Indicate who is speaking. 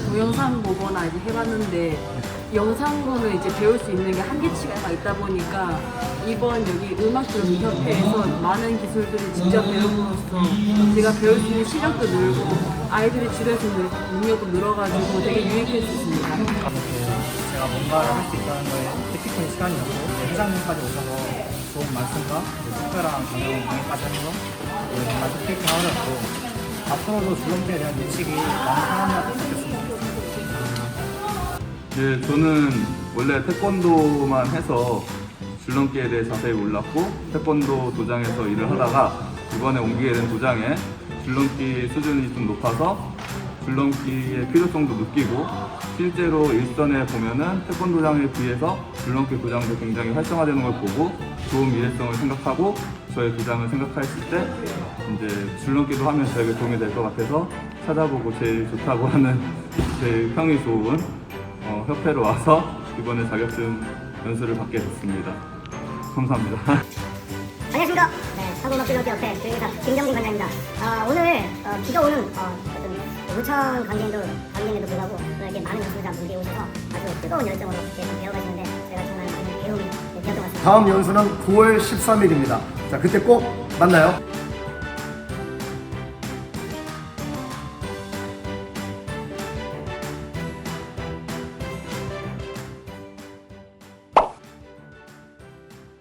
Speaker 1: 동영상 보거나 이제 해봤는데 영상으로는 이제 배울 수 있는 게 한계치가 있다 보니까 이번 여기 음악교육협회에서 많은 기술들을 직접 배움으로써 제가 배울 수 있는 시력도 늘고 아이들이 집에서 늘- 능력도 늘어가지고 되게 유익했습니다.
Speaker 2: 제가 뭔가를 할 수 있다는 거에 뜻깊은 시간이었고 이제 회장님까지 오셔서 좋은 말씀과 이제 특별한 경영 강의까지 이제 정말 뜻깊은 하루였고 앞으로도 줄넘기에 대한 예측이 많은 사람이었으면 좋겠습니다.
Speaker 3: 네, 저는 원래 태권도만 해서 줄넘기에 대해 자세히 몰랐고 태권도 도장에서 일을 하다가 이번에 옮기게 된 도장에 줄넘기 수준이 좀 높아서 줄넘기의 필요성도 느끼고 실제로 일선에 보면은 태권도장에 비해서 줄넘기 도장도 굉장히 활성화되는 걸 보고 좋은 미래성을 생각하고 저의 도장을 생각했을 때 이제 줄넘기도 하면 저에게 도움이 될 것 같아서 찾아보고 제일 좋다고 하는 제일 평이 좋은 어, 협회로 와서 이번에 자격증 연수를 받게 됐습니다. 감사합니다.
Speaker 4: 안녕하십니까. 네, 한국음악교육협회 교육이사 김정진 관장입니다. 아, 오늘 어, 비가 오는 어, 우천 강진도 강진에도 불구하고 이렇게 많은 연수자분들이 오셔서 아주 뜨거운 열정으로 이렇게 배워가시는데 제가 정말 많은 배움이 되었던 것 같습니다.
Speaker 5: 다음 연수는 9월 13일입니다. 자, 그때 꼭 만나요.